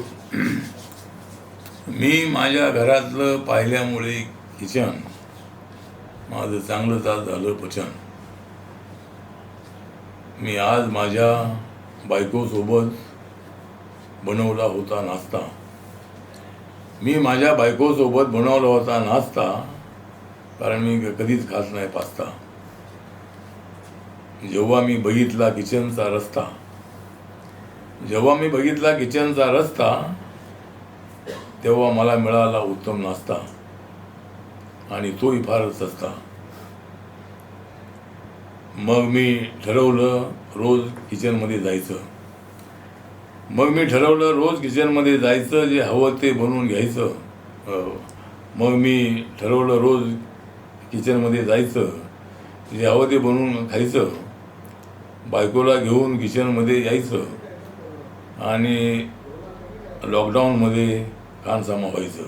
मी माझ्या घरातलं पाहिल्यामुळे किचन माझं चांगलं तास झालं पचन. मी आज माझ्या बायकोसोबत बनवला होता नाश्ता. मी माझ्या बायकोसोबत बनवला होता नाश्ता कारण मी कधीच खात नाही पास्ता. जेव्हा मी बघितला किचनचा रस्ता जेव्हा मी बघितला किचनचा रस्ता तेव्हा मला मिळाला उत्तम नाश्ता. आणि तोही फारच असता मग मी ठरवलं रोज किचनमध्ये जायचं. मग मी ठरवलं रोज किचनमध्ये जायचं जे हवं ते बनवून घ्यायचं. मग मी ठरवलं रोज किचनमध्ये जायचं जे हवं ते बनवून खायचं. बायकोला घेऊन किचनमध्ये यायचं. आणि लॉकडाऊनमध्ये कानसामा व्हायचं.